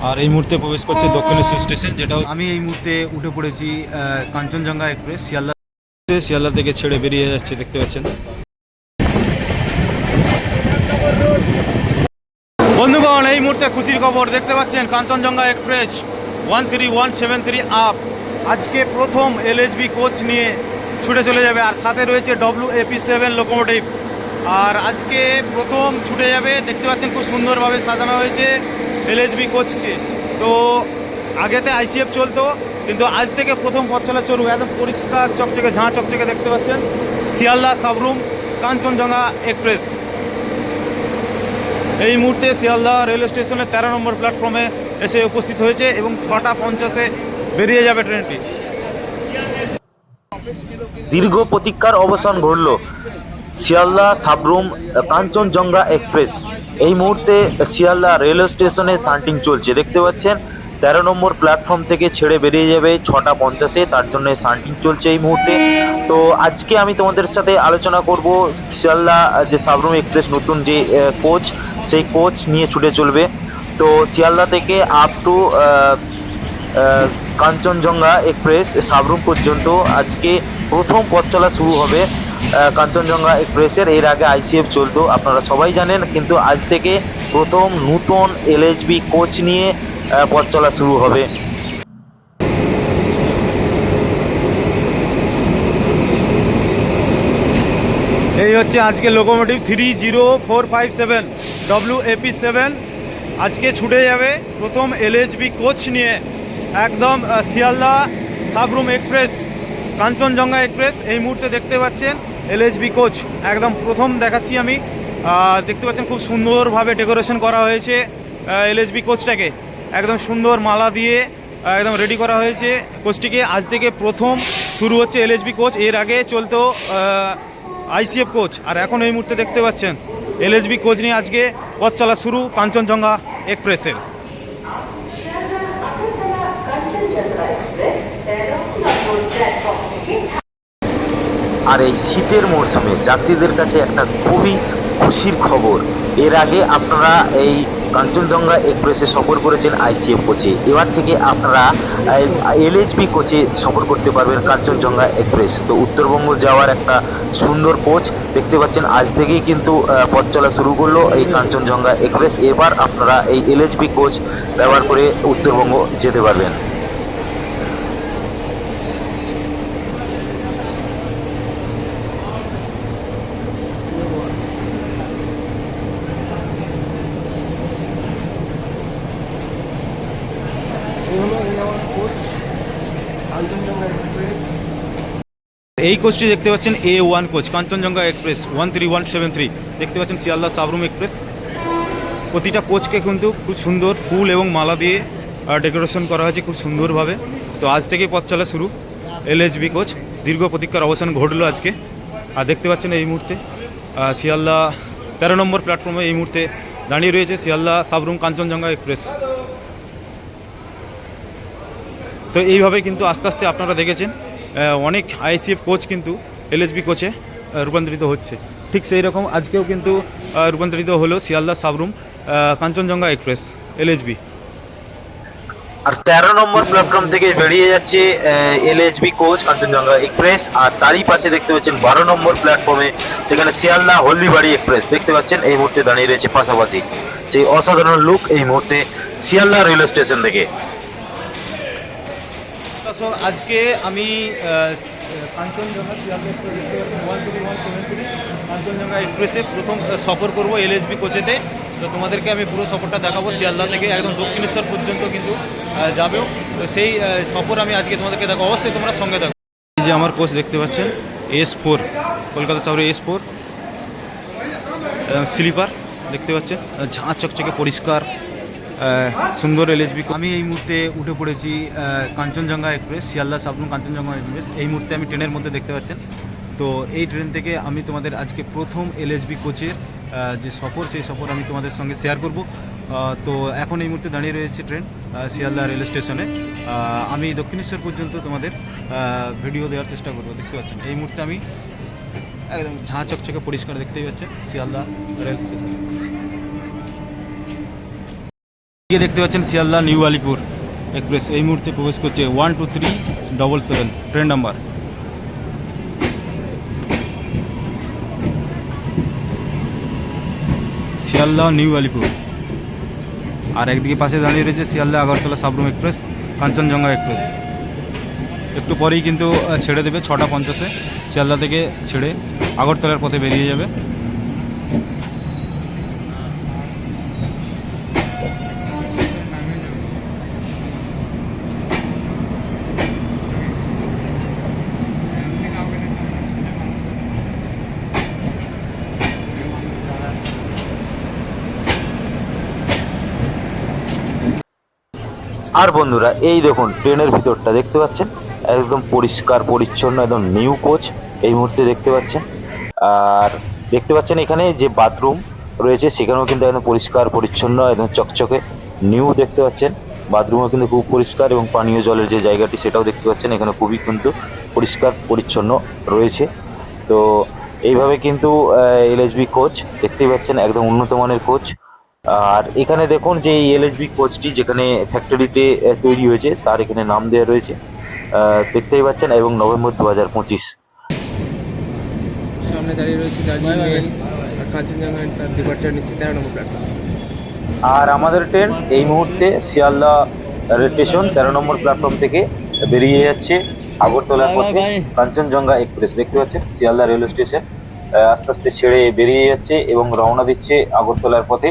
আর এই মুহূর্তে প্রবেশ করছে দক্ষিণেশ্বর স্টেশন যেটা আমি এই মুহূর্তে উঠে পড়েছি কাঞ্চনজঙ্ঘা এক্সপ্রেস শিয়ালদা শিয়ালদা থেকে ছেড়ে বেরিয়ে যাচ্ছে দেখতে পাচ্ছেন। বন্ধুগণ এই মুহূর্তে খুশির খবর দেখতে পাচ্ছেন Kanchenjunga express one three one seven three up আজকে প্রথম এলএসবি কোচ নিয়ে ছুটে চলে যাবে আর সাথে রয়েছে ডব্লিউ এপি সেভেন লোকোমোটিভ আর আজকে প্রথম ছুটে যাবে, দেখতে পাচ্ছেন খুব সুন্দরভাবে সাজানো হয়েছে এলএসবি কোচকে তো আগেতে আইসিএফ চলতো, কিন্তু আজ থেকে প্রথম পথ চলা চলু একদম পরিষ্কার চকচকে, ঝাঁ চকচকে দেখতে পাচ্ছেন। শিয়ালদা সাবরুম, কাঞ্চনজঙ্ঘা এক্সপ্রেস। এই মুহূর্তে শিয়ালদা রেল স্টেশনের তেরো নম্বর প্ল্যাটফর্মে এসে উপস্থিত হয়েছে এবং ছটা পঞ্চাশে বেরিয়ে যাবে ট্রেনটি। দীর্ঘ প্রতীক্ষার অবসান ঘটল। শিয়ালদা সাবরুম, কাঞ্চনজঙ্ঘা এক্সপ্রেস। এই মুহূর্তে শিয়ালদা রেলওয়ে স্টেশনে সান্টিং চলছে। দেখতে পাচ্ছেন, তেরো নম্বর প্ল্যাটফর্ম থেকে ছেড়ে বেরিয়ে যাবে ছটা পঞ্চাশে, তার জন্য সান্টিং চলছে এই মুহূর্তে। তো আজকে আমি তোমাদের সাথে আলোচনা করব শিয়ালদা, যে সাবরুম এক্সপ্রেস নতুন যে কোচ, সেই কোচ নিয়ে ছুটে চলবে। তো শিয়ালদা থেকে up to Kanchenjunga express, Sabroom পর্যন্ত আজকে প্রথম পথ চলা শুরু হবে। কাঞ্চনজঙ্ঘা এক্সপ্রেসের, এর আগে আইসিএফ চলতো, আপনারা সবাই জানেন, কিন্তু আজ থেকে প্রথম নূতন এলএইচবি কোচ নিয়ে পথ চলা শুরু হবে। এই হচ্ছে আজকে locomotive three zero four five seven W AP seven আজকে ছুটে যাবে প্রথম এলএইচবি কোচ নিয়ে, একদম শিয়ালদা সাবরুম এক্সপ্রেস, কাঞ্চনজঙ্ঘা এক্সপ্রেস, এই মুহূর্তে দেখতে পাচ্ছেন এলএইচবি কোচ একদম প্রথম দেখাচ্ছি আমি। দেখতে পাচ্ছেন খুব সুন্দরভাবে ডেকোরেশন করা হয়েছে এলএইচবি কোচটাকে একদম সুন্দর মালা দিয়ে একদম রেডি করা হয়েছে কোচটিকে আজ থেকে প্রথম শুরু হচ্ছে এলএইচবি কোচ এর আগে চলতো আইসিএফ কোচ আর এখন এই মুহূর্তে দেখতে পাচ্ছেন এলএসবি কোচ নিয়ে আজকে পথ চলা শুরু কাঞ্চনজঙ্ঘা এক্সপ্রেসের কাঞ্চনজঙ্ঘা এক্সপ্রেস তেরো নম্বর প্ল্যাটফর্ম থেকে আর এই শীতের মরশুমে যাত্রীদের কাছে একটা খুবই খুশির খবর। এর আগে আপনারা এই কাঞ্চনজঙ্ঘা এক্সপ্রেসে সফর করেছেন আইসিএফ কোচে। এবার থেকে আপনারা এলএইচবি কোচে সফর করতে পারবেন কাঞ্চনজঙ্ঘা এক্সপ্রেস। তো উত্তরবঙ্গ যাওয়ার একটা সুন্দর কোচ দেখতে পাচ্ছেন। আজ থেকেই কিন্তু পথ চলা শুরু করল এই কাঞ্চনজঙ্ঘা এক্সপ্রেস। এবার আপনারা এই এলএইচবি কোচ ব্যবহার করে উত্তরবঙ্গ যেতে পারবেন। এই কোচটি দেখতে পাচ্ছেন A one coach, Kanchenjunga express one three one seven three দেখতে পাচ্ছেন শিয়ালদা সাবরুম এক্সপ্রেস প্রতিটা কোচকে কিন্তু খুব সুন্দর ফুল এবং মালা দিয়ে ডেকোরেশন করা হয়েছে খুব সুন্দরভাবে। তো আজ থেকে পথ চলা শুরু। এলএইচবি কোচ, দীর্ঘ প্রতীক্ষার অবসান ঘটলো আজকে। আর দেখতে পাচ্ছেন এই মুহূর্তে শিয়ালদা তেরো নম্বর প্ল্যাটফর্মে এই মুহূর্তে দাঁড়িয়ে রয়েছে শিয়ালদা সাবরুম কাঞ্চনজঙ্ঘা এক্সপ্রেস তো এইভাবে কিন্তু আস্তে আস্তে আপনারা দেখেছেন। অনেক আইসিএফ কোচ কিন্তু এলএসবি কোচে রূপান্তরিত হচ্ছে। ঠিক সেই রকম আজকেও কিন্তু রূপান্তরিত হলো শিয়ালদা সাবরুম কাঞ্চনজঙ্ঘা এক্সপ্রেস এলএসবি আর তেরো নম্বর প্ল্যাটফর্ম থেকে বেরিয়ে যাচ্ছে এলএইচবি কোচ কাঞ্চনজঙ্ঘা এক্সপ্রেস আর তারই পাশে দেখতে পাচ্ছেন বারো নম্বর প্ল্যাটফর্মে সেখানে শিয়ালদা হলদিবাড়ি এক্সপ্রেস দেখতে পাচ্ছেন, এই মুহূর্তে দাঁড়িয়ে রয়েছে পাশাপাশি। সেই অসাধারণ লুক এই মুহূর্তে শিয়ালদা রেলওয়ে স্টেশন থেকে। দর্শক, আজকে আমি কাঞ্চনজঙ্ঘা এক্সপ্রেস প্রথম সফর করব এলএসবি কোচেতে। তো তোমাদেরকে আমি পুরো সফরটা দেখাবো শিয়ালদা থেকে, একদম দক্ষিণেশ্বর পর্যন্ত কিন্তু যাবেও। তো সেই সফর আমি আজকে তোমাদেরকে দেখো অবশ্যই তোমরা সঙ্গে দেখো এই যে আমার কোচ দেখতে পাচ্ছেন, এস ফোর, কলকাতা শহরে এস ফোর স্লিপার দেখতে পাচ্ছেন, ঝাঁ চকচকে পরিষ্কার সুন্দর এলএসবি আমি এই মুহূর্তে উঠে পড়েছি কাঞ্চনজঙ্ঘা এক্সপ্রেস শিয়ালদা সাবরুম কাঞ্চনজঙ্ঘা এক্সপ্রেস এই মুহূর্তে আমি ট্রেনের মধ্যে দেখতে পাচ্ছেন। তো এই ট্রেন থেকে আমি তোমাদের আজকে প্রথম এলএসবি কোচের যে সফর, সেই সফর আমি তোমাদের সঙ্গে শেয়ার করব। তো এখন এই মুহূর্তে দাঁড়িয়ে রয়েছে ট্রেন শিয়ালদা রেল স্টেশনে। আমি দক্ষিণেশ্বর পর্যন্ত তোমাদের ভিডিও দেওয়ার চেষ্টা করব, দেখতে পাচ্ছেন। এই মুহূর্তে আমি একদম ঝাঁ চকচকে পরিষ্কার দেখতেই পাচ্ছেন, শিয়ালদা রেল স্টেশন। এদিকে দেখতে পাচ্ছেন শিয়ালদা নিউ আলিপুর এক্সপ্রেস। এই মুহূর্তে প্রবেশ করছে one two three double seven, train number. Sealdah new Alipur. আর একদিকে পাশে দাঁড়িয়ে রয়েছে শিয়ালদা আগরতলা সাবরুম এক্সপ্রেস, কাঞ্চনজঙ্ঘা এক্সপ্রেস। একটু পরেই কিন্তু ছেড়ে দেবে ছটা পঞ্চাশে। শিয়ালদা থেকে ছেড়ে আগরতলার পথে বেরিয়ে যাবে। আর বন্ধুরা, এই দেখুন, ট্রেনের ভিতরটা দেখতে পাচ্ছেন? একদম পরিষ্কার, পরিচ্ছন্ন, একদম নিউ কোচ এই মুহূর্তে দেখতে পাচ্ছেন। আর দেখতে পাচ্ছেন এখানে যে বাথরুম রয়েছে, সেখানেও কিন্তু একদম পরিষ্কার, পরিচ্ছন্ন, একদম চকচকে নিউ দেখতে পাচ্ছেন। বাথরুমও কিন্তু খুব পরিষ্কার এবং পানীয় জলের যে জায়গাটি, সেটাও দেখতে পাচ্ছেন। এখানে খুবই কিন্তু পরিষ্কার, পরিচ্ছন্ন রয়েছে। তো এইভাবে কিন্তু এলএসবি কোচ দেখতেই পাচ্ছেন, একদম উন্নত মানের কোচ। আর এখানে দেখুন যে এই এলএসবি কোচটি যেখানে ফ্যাক্টরিতে তৈরি হয়েছে তার এখানে নাম দেওয়া রয়েছে আহ, দেখতেই পাচ্ছেন এবং নভেম্বর দু হাজার পঁচিশ। সামনে দাঁড়িয়ে রয়েছে আর কাঞ্চনজঙ্ঘা তার ডিপার্চার নিচ্ছে তেরো নম্বর প্ল্যাটফর্ম আর আমাদের ট্রেন এই মুহূর্তে শিয়ালদা রেল স্টেশন তেরো নম্বর প্ল্যাটফর্ম থেকে বেরিয়ে যাচ্ছে আগরতলার পথে কাঞ্চনজঙ্ঘা এক্সপ্রেস দেখতে পাচ্ছেন শিয়ালদা রেলওয়ে স্টেশন আহ, আস্তে আস্তে ছেড়ে বেরিয়ে যাচ্ছে এবং রওনা দিচ্ছে আগরতলার পথে।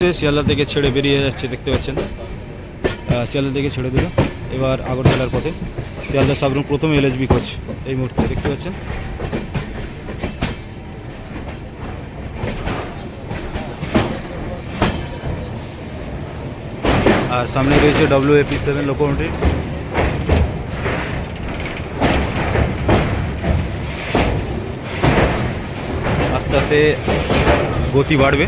শিয়ালদা থেকে ছেড়ে বেরিয়ে যাচ্ছে, দেখতে পাচ্ছেন। শিয়ালদা থেকে ছেড়ে দিল। এবার আগরতলার পথে শিয়ালদা সাবরুম প্রথম এলএসবি কোচ এই মুহূর্তে, দেখতে পাচ্ছেন। আর সামনে রয়েছে ডব্লিউ এপি সেভেন লোকোমোটিভ আস্তে আস্তে গতি বাড়বে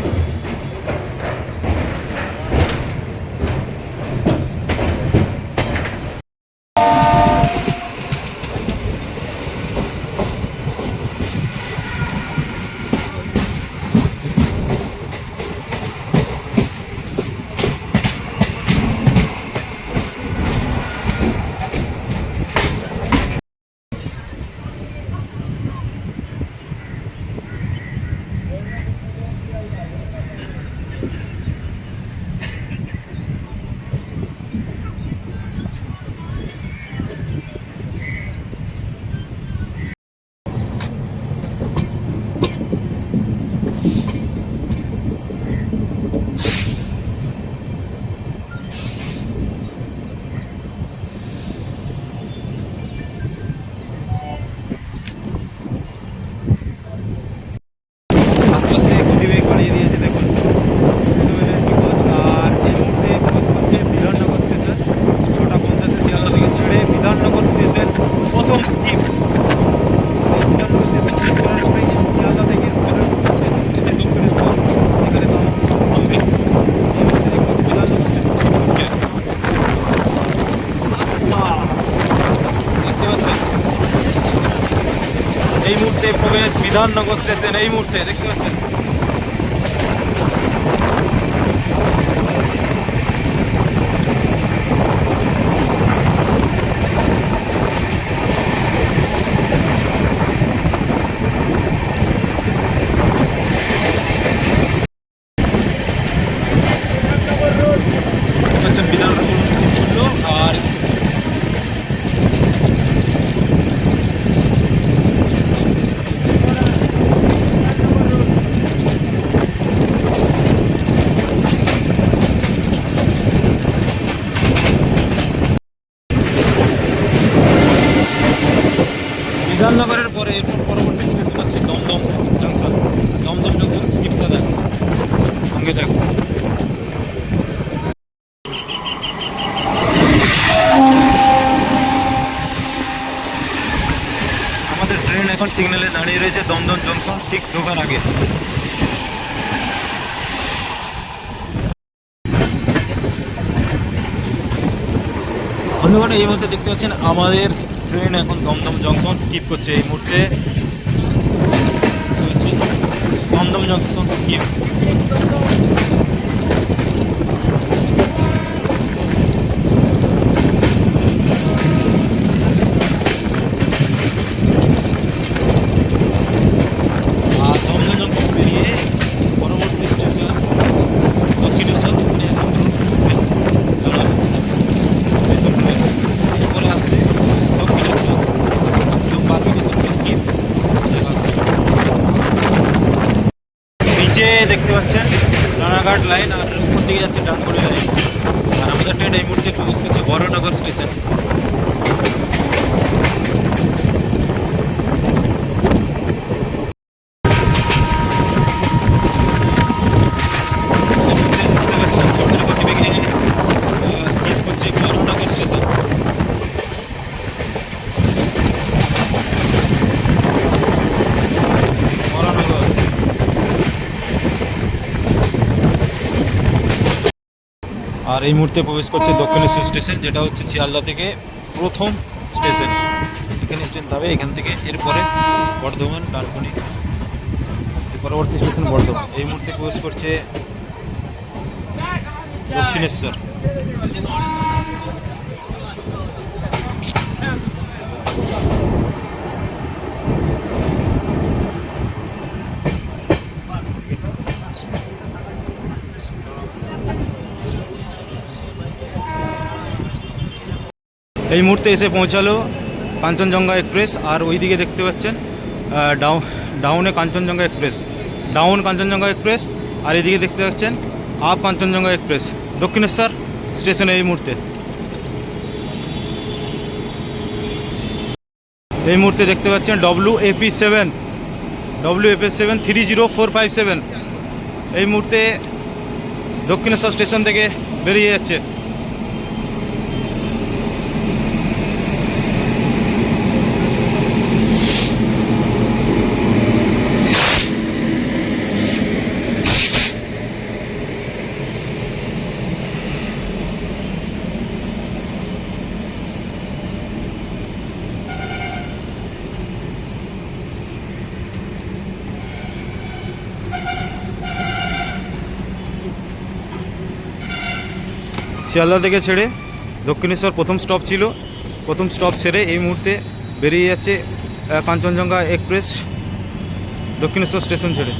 আস্তে আস্তে গতিবেগ বাড়িয়ে দিয়েছে দেখুন আর এই মুহূর্তে প্রবেশ করছে বিধাননগর স্টেশন ছটা পঞ্চাশে শিয়ালদা থেকে ছেড়ে বিধাননগর স্টেশন প্রথম স্কিম বিধাননগর স্টেশন স্কিপ করার পরে শিয়ালদা থেকে বিধাননগর স্টেশন যে দক্ষিণেশ্বর সেখানে তো থামবে এই মুহূর্তে দেখুন বিধাননগর স্টেশন স্কিপ করছে আহ! দেখতে পাচ্ছেন এই মুহূর্তে প্রবেশ বিধাননগর স্টেশন এই মুহূর্তে দেখতে পাচ্ছেন দেখতে পাচ্ছেন বিধাননগর স্টেশন করল আর বিধাননগরের পরে এরপর পরবর্তী স্টেশন হচ্ছে দমদম জংশন দমদম জংশন স্কিপটা দেখো সঙ্গে দেখো আমাদের ট্রেন এখন সিগন্যালে দাঁড়িয়ে রয়েছে, দমদম জংশন ঠিক ঢোকার আগে। বন্ধুগণ, এই মুহূর্তে দেখতে পাচ্ছেন, আমাদের ট্রেন এখন দমদম জংশন স্কিপ করছে এই মুহূর্তে। হচ্ছে দমদম জংশন দেখতে পাচ্ছেন। রানাঘাট লাইন আর উপর দিকে যাচ্ছে ডানকুড়ি লাইন আর আমাদের ট্রেন এই মুহূর্তে একটু বড়নগর স্টেশন স্কিপ করছে বড়নগর স্টেশন বড়নগর আর এই মুহূর্তে প্রবেশ করছে দক্ষিণেশ্বর স্টেশন যেটা হচ্ছে শিয়ালদা থেকে প্রথম স্টেশন। এখানে ট্রেন যাবে এখান থেকে এরপরে বর্ধমান ডানকুনি। পরবর্তী স্টেশন বর্ধমান। এই মুহূর্তে প্রবেশ করছে দক্ষিণেশ্বর। এই মুহূর্তে এসে পৌঁছালো কাঞ্চনজঙ্ঘা এক্সপ্রেস আর ওইদিকে দেখতে পাচ্ছেন আহ, ডাউ ডাউনে Kanchenjunga express down Kanchenjunga express আর এদিকে দেখতে পাচ্ছেন আপ কাঞ্চনজঙ্ঘা এক্সপ্রেস দক্ষিণেশ্বর স্টেশনে এই মুহূর্তে। এই মুহূর্তে দেখতে পাচ্ছেন W AP seven W AP seven three zero four five seven এই মুহূর্তে দক্ষিণেশ্বর স্টেশন থেকে বেরিয়ে যাচ্ছে। শিয়ালদা থেকে ছেড়ে দক্ষিণেশ্বর প্রথম স্টপ ছিল। প্রথম স্টপ সেরে এই মুহূর্তে বেরিয়ে যাচ্ছে কাঞ্চনজঙ্ঘা এক্সপ্রেস দক্ষিণেশ্বর স্টেশন ছেড়ে।